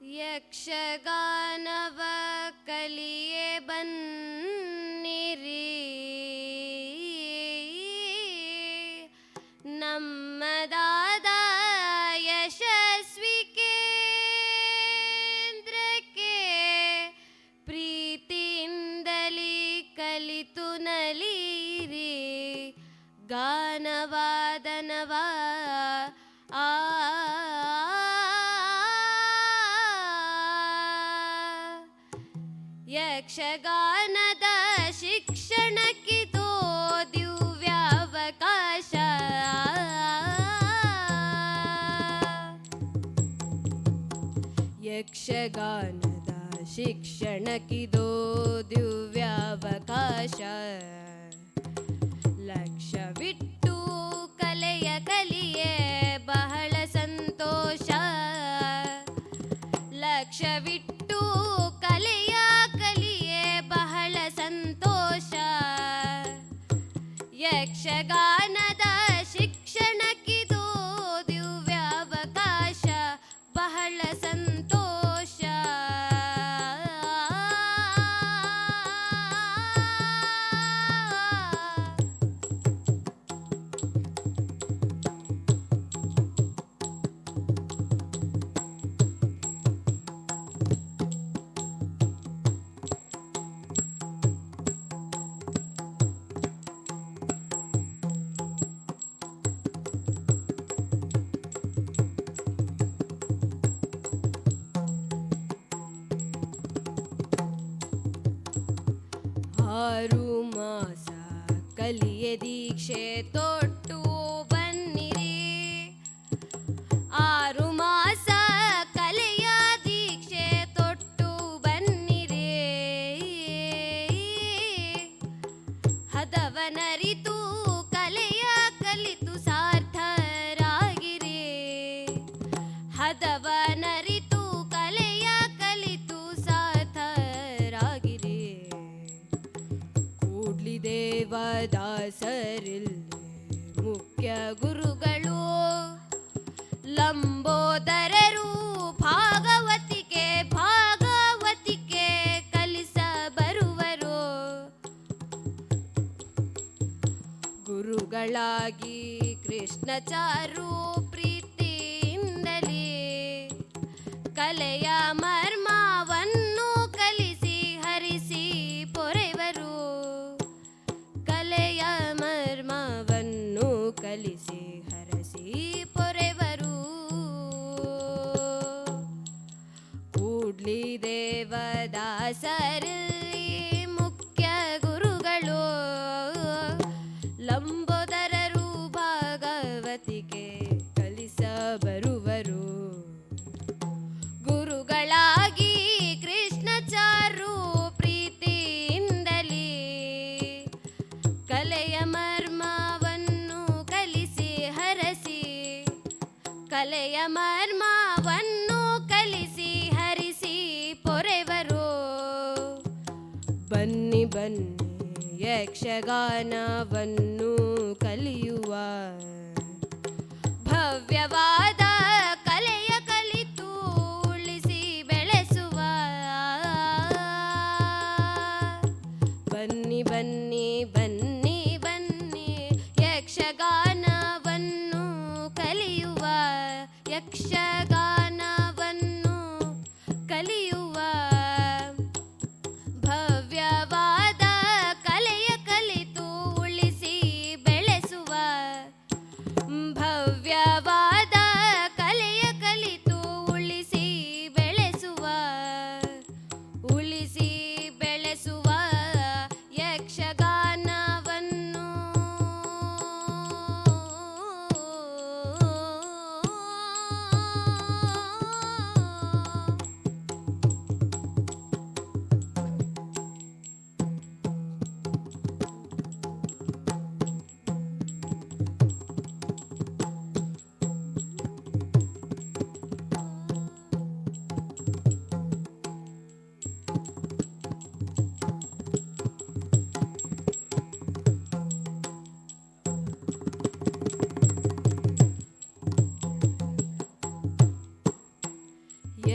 ಯಕ್ಷಗಾನವ ಕಲಿಯೇ ಬನ್ನಿರಿ. ನಮ್ಮದಾದ ಯಕ್ಷಗಾನದ ಶಿಕ್ಷಣಕ್ಕಿದು ದಿವ್ಯಾವಕಾಶ ಯಕ್ಷಗಾನದ ಶಿಕ್ಷಣಕ್ಕಿದು ದಿವ್ಯಾವಕಾಶ ಆರು ಮಾಸ ಕಲಿಯ ದೀಕ್ಷೆ ತೊಟ್ಟು ಬನ್ನಿರಿ. ಆರು ಮಾಸ ಕಲೆಯ ದೀಕ್ಷೆ ತೊಟ್ಟು ಬನ್ನಿರಿ. ಹದವನರಿತು ದೇವದಾಸರಿಲ್ಲಿ ಮುಖ್ಯ ಗುರುಗಳು ಲಂಬೋದರರು ಭಾಗವತಿಗೆ ಭಾಗವತಿಗೆ ಕಲಿಸ ಬರುವರು ಗುರುಗಳಾಗಿ ಕೃಷ್ಣಚಾರು ಪ್ರೀತಿಯಿಂದಲೇ ಕಲೆಯ ಮರ್ಮವನ್ನು ದೇವದಾಸರಲ್ಲಿ ಮುಖ್ಯ ಗುರುಗಳು. ಲಂಬೋದರರು ಭಾಗವತಿಗೆ ಕಲಿಸ ಬರುವರು. ಗುರುಗಳಾಗಿ ಕೃಷ್ಣಚಾರು ಪ್ರೀತಿಯಿಂದಲೇ. ಕಲೆಯ ಮರ್ಮವನ್ನು ಕಲಿಸಿ ಹರಸಿ. ಕಲೆಯ ಮರ್ಮವನ್ನು ಬನ್ನಿ ಬನ್ನಿ ಯಕ್ಷಗಾನವನ್ನು ಕಲಿಯುವ ಭವ್ಯವಾದ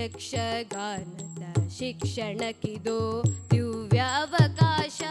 ಯಕ್ಷಗಾನದ ಶಿಕ್ಷಣಕ್ಕಿದು ದಿವ್ಯಾವಕಾಶ.